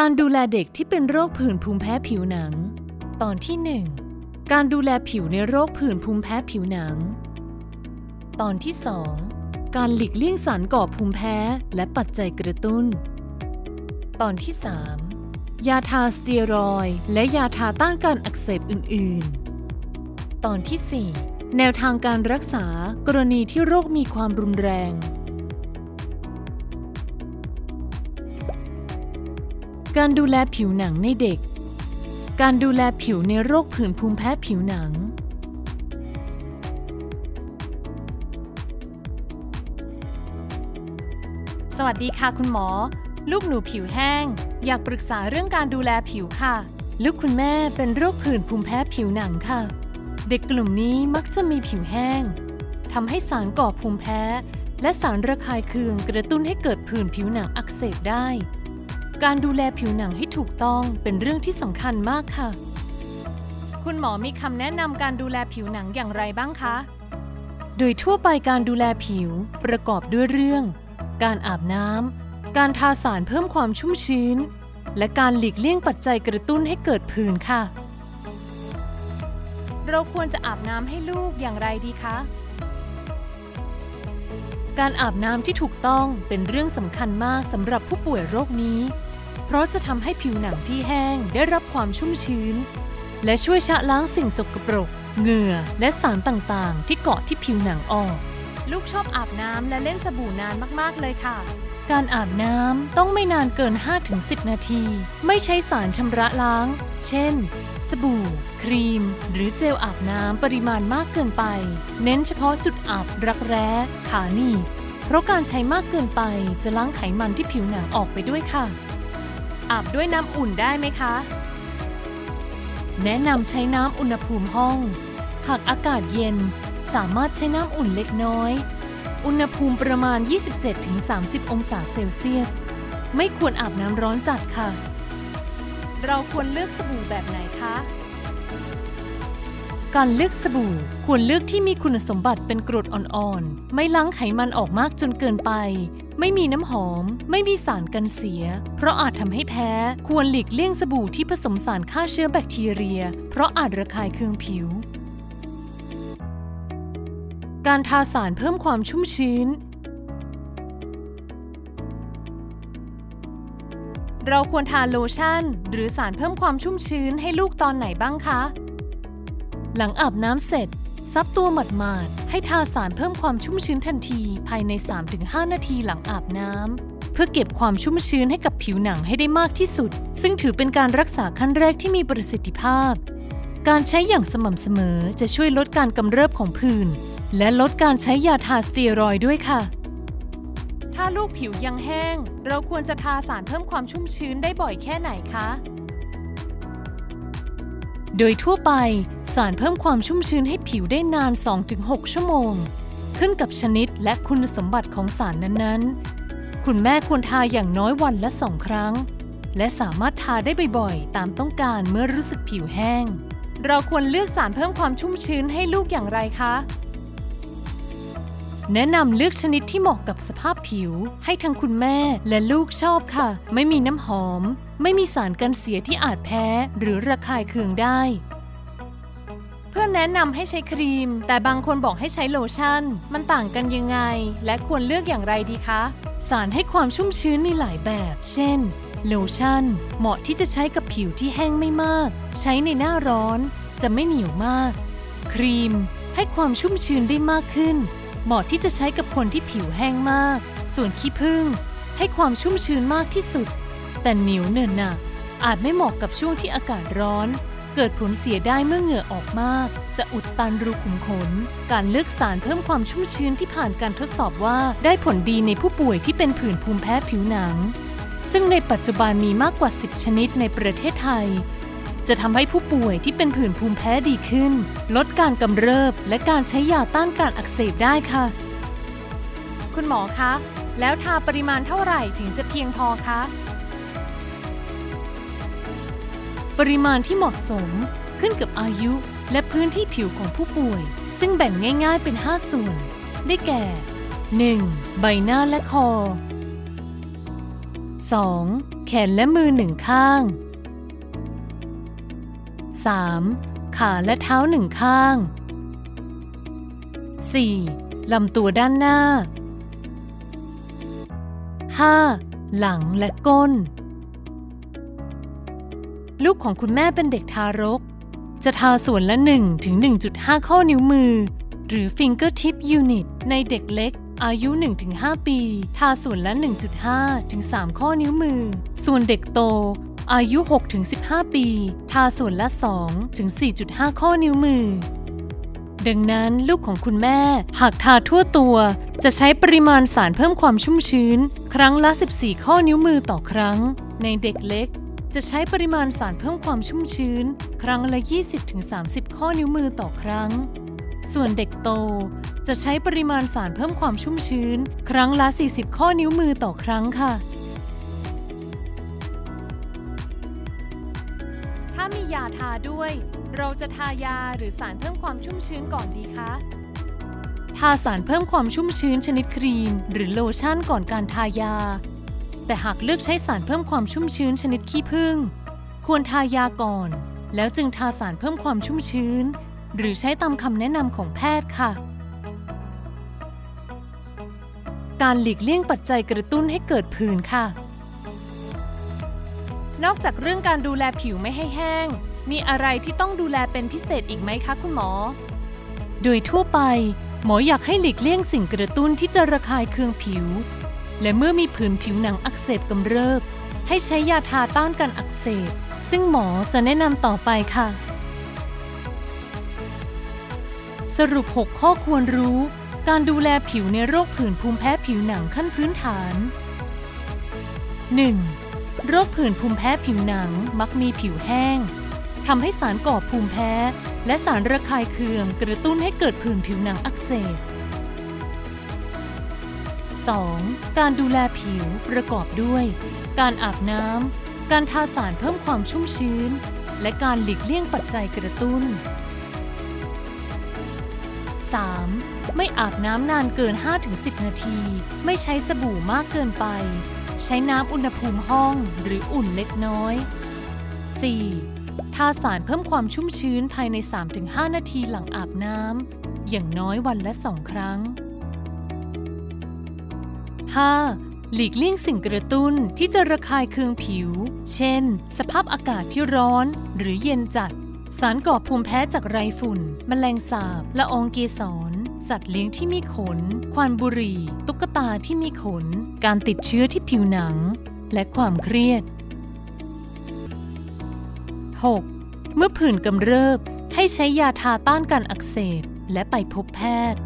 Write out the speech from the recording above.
การดูแลเด็กที่เป็นโรคผื่นภูมิแพ้ผิวหนัง ตอนที่ 1 การดูแลผิวในโรคผื่นภูมิแพ้ผิวหนัง ตอนที่ 2 การหลีกเลี่ยงสารก่อภูมิแพ้และปัจจัยกระตุ้น ตอนที่ 3 ยาทาสเตียรอยด์และยาทาต้านการอักเสบอื่น ๆ ตอนที่ 4 แนวทางการรักษากรณีที่โรคมีความรุนแรง การดูแลผิวหนังในเด็ก การดูแลผิวในโรคผื่นภูมิแพ้ผิวหนัง สวัสดีค่ะคุณหมอ ลูกหนูผิวแห้ง อยากปรึกษาเรื่องการดูแลผิวค่ะ ลูกคุณแม่เป็นโรคผื่นภูมิแพ้ผิวหนังค่ะ เด็กกลุ่มนี้มักจะมีผิวแห้งทำให้สารก่อภูมิแพ้ และสารระคายเคืองกระตุ้นให้เกิดผื่นผิวหนังอักเสบได้ การดูแลผิวหนังให้ถูกต้องเป็นเรื่องที่สำคัญมากค่ะ คุณหมอมีคำแนะนำการดูแลผิวหนังอย่างไรบ้างคะ โดยทั่วไปการดูแลผิวประกอบด้วยเรื่อง การอาบน้ำ การทาสารเพิ่มความชุ่มชื้น และการหลีกเลี่ยงปัจจัยกระตุ้นให้เกิดผื่นค่ะ เราควรจะอาบน้ำให้ลูกอย่างไรดีคะ การอาบน้ำที่ถูกต้องเป็นเรื่องสำคัญมากสำหรับผู้ป่วยโรคนี้ เพราะจะทำให้ผิวหนังที่แห้งได้รับความชุ่มชื้น และช่วยชะล้างสิ่งสกปรก เหงื่อและสารต่างๆ ที่เกาะที่ผิวหนังออก ลูกชอบอาบน้ำและเล่นสบู่นานมากๆเลยค่ะ การอาบน้ำต้องไม่นานเกิน 5-10 นาที ไม่ใช้สารชำระล้าง เช่น สบู่ ครีม หรือเจลอาบน้ำปริมาณมากเกินไป เน้นเฉพาะจุดอาบรักแร้ ขาหนีบเพราะการใช้มากเกินไปจะล้างไขมันที่ผิวหนังออกไปด้วยค่ะ อาบด้วยน้ำอุ่นได้ไหมคะ แนะนำใช้น้ำอุณหภูมิห้อง หากอากาศเย็นสามารถใช้น้ำอุ่นเล็กน้อย อุณหภูมิประมาณ 27-30 องศาเซลเซียส ไม่ควรอาบน้ำร้อนจัดค่ะ เราควรเลือกสบู่แบบไหนคะ การเลือกสบู่ ควรเลือกที่มีคุณสมบัติเป็นกรดอ่อนๆ ไม่ล้างไขมันออกมากจนเกินไป ไม่มีน้ำหอม ไม่มีสารกันเสีย เพราะอาจทำให้แพ้ ควรหลีกเลี่ยงสบู่ที่ผสมสารฆ่าเชื้อแบคทีเรีย เพราะอาจระคายเคืองผิว การทาสารเพิ่มความชุ่มชื้น เราควรทาโลชั่น หรือสารเพิ่มความชุ่มชื้นให้ลูกตอนไหนบ้างคะ หลังอาบน้ำเสร็จ ซับตัวหมาดๆ ให้ทาสารเพิ่มความชุ่มชื้นทันทีภายใน 3-5 นาทีหลังอาบน้ำ เพื่อเก็บความชุ่มชื้นให้กับผิวหนังให้ได้มากที่สุด ซึ่งถือเป็นการรักษาขั้นแรกที่มีประสิทธิภาพ การใช้อย่างสม่ำเสมอจะช่วยลดการกำเริบของผื่นและลดการใช้ยาทาสเตียรอยด์ด้วยค่ะ ถ้าลูกผิวยังแห้ง เราควรจะทาสารเพิ่มความชุ่มชื้นได้บ่อยแค่ไหนคะ โดยทั่วไปสารเพิ่มความชุ่มชื้นให้ผิวได้นาน 2-6 ชั่วโมง ขึ้นกับชนิดและคุณสมบัติของสารนั้นๆ คุณแม่ควรทาอย่างน้อยวันละสองครั้ง และสามารถทาได้บ่อยๆ ตามต้องการเมื่อรู้สึกผิวแห้ง เราควรเลือกสารเพิ่มความชุ่มชื้นให้ลูกอย่างไรคะ แนะนำเลือกชนิดที่เหมาะกับสภาพผิว ให้ทั้งคุณแม่และลูกชอบค่ะ ไม่มีน้ำหอม ไม่มีสารกันเสียที่อาจแพ้หรือระคายเคืองได้ เพื่อนแนะนำให้ใช้ครีม แต่บางคนบอกให้ใช้โลชั่น มันต่างกันยังไง และควรเลือกอย่างไรดีคะ สารให้ความชุ่มชื้นมีหลายแบบ เช่น โลชั่น เหมาะที่จะใช้กับผิวที่แห้งไม่มาก ใช้ในหน้าร้อน จะไม่เหนียวมาก ครีม ให้ความชุ่มชื้นได้มากขึ้น เหมาะที่จะใช้กับคนที่ผิวแห้งมาก ส่วนขี้ผึ้งให้ความชุ่มชื้นมากที่สุด แต่เหนียวเนินหนักอาจไม่เหมาะกับช่วงที่อากาศร้อน เกิดผลเสียได้เมื่อเหงื่อออกมาก จะอุดตันรูขุมขน การเลือกสารเพิ่มความชุ่มชื้นที่ผ่านการทดสอบว่าได้ผลดีในผู้ป่วยที่เป็นผื่นภูมิแพ้ผิวหนัง ซึ่งในปัจจุบันมีมากกว่า 10 ชนิดในประเทศไทย จะทำให้ผู้ป่วยที่เป็นผื่นภูมิแพ้ดีขึ้น ลดการกำเริบ และการใช้ยาต้านการอักเสบได้ค่ะ คุณหมอคะ แล้วทาปริมาณเท่าไหร่ถึงจะเพียงพอคะ ริมาณที่เหมาะสม ขึ้นกับอายุและพื้นที่ผิวของผู้ป่วย ซึ่งแบ่งง่ายๆเป็น 5 ส่วน ได้แก่ 1. ใบหน้าและคอ 2. แขนและมือหนึ่งข้าง 3. ขาและเท้าหนึ่งข้าง 4. ลำตัวด้านหน้า 5. หลังและก้น ลูกของคุณแม่เป็นเด็กทารก จะทาส่วนละ 1 ถึง 1.5 ข้อนิ้วมือ หรือ fingertip unit ในเด็กเล็ก อายุ 1-5 ปี ทาส่วนละ 1.5 ถึง 3 ข้อนิ้วมือ ส่วนเด็กโต อายุ 6-15 ปี ทาส่วนละ 2 ถึง 4.5 ข้อนิ้วมือดังนั้นลูกของคุณแม่หากทาทั่วตัว จะใช้ปริมาณสารเพิ่มความชุ่มชื้น ครั้งละ 14 ข้อนิ้วมือต่อครั้ง ในเด็กเล็ก จะใช้ปริมาณสารเพิ่มความชุ่มชื้น ครั้งละ 20-30 ข้อนิ้วมือต่อครั้ง ส่วนเด็กโตจะใช้ปริมาณสารเพิ่มความชุ่มชื้น ครั้งละ 40 ข้อนิ้วมือต่อครั้งค่ะ ถ้ามียาทาด้วย เราจะทายาหรือสารเพิ่มความชุ่มชื้นก่อนดีคะ ทาสารเพิ่มความชุ่มชื้นชนิดครีม หรือโลชั่นก่อนการทายา แต่หากเลือกใช้สารเพิ่มความชุ่มชื้นชนิดขี้ผึ้งควรทายาก่อน แล้วจึงทาสารเพิ่มความชุ่มชื้น หรือใช้ตามคำแนะนำของแพทย์ค่ะ การหลีกเลี่ยงปัจจัยกระตุ้นให้เกิดผื่นค่ะ นอกจากเรื่องการดูแลผิวไม่ให้แห้ง มีอะไรที่ต้องดูแลเป็นพิเศษอีกไหมคะคุณหมอ โดยทั่วไป หมออยากให้หลีกเลี่ยงสิ่งกระตุ้นที่จะระคายเคืองผิว และเมื่อมีผื่นผิวหนังอักเสบกำเริบ ให้ใช้ยาทาต้านการอักเสบ ซึ่งหมอจะแนะนำต่อไปค่ะ สรุป 6 ข้อควรรู้ การดูแลผิวในโรคผื่นภูมิแพ้ผิวหนังขั้นพื้นฐาน 1. โรคผื่นภูมิแพ้ผิวหนังมักมีผิวแห้งทำให้สารก่อภูมิแพ้ และสารระคายเคืองกระตุ้นให้เกิดผื่นผิวหนังอักเสบ 2. การดูแลผิวประกอบด้วย การอาบน้ำ การทาสารเพิ่มความชุ่มชื้น และการหลีกเลี่ยงปัจจัยกระตุ้น 3. ไม่อาบน้ำนานเกิน 5-10 นาที ไม่ใช้สบู่มากเกินไป ใช้น้ำอุณหภูมิห้องหรืออุ่นเล็กน้อย 4. ทาสารเพิ่มความชุ่มชื้นภายใน 3-5 นาทีหลังอาบน้ำ อย่างน้อยวันละ2ครั้ง 5. หลีกเลี่ยงสิ่งกระตุ้นที่จะระคายเคืองผิว เช่น สภาพอากาศที่ร้อน หรือเย็นจัด สารก่อภูมิแพ้จากไรฝุ่น แมลงสาบ ละอองเกสร สัตว์เลี้ยงที่มีขน ควันบุหรี่ ตุ๊กตาที่มีขน การติดเชื้อที่ผิวหนัง และความเครียด 6. เมื่อผื่นกำเริบให้ใช้ยาทาต้านการอักเสบและไปพบแพทย์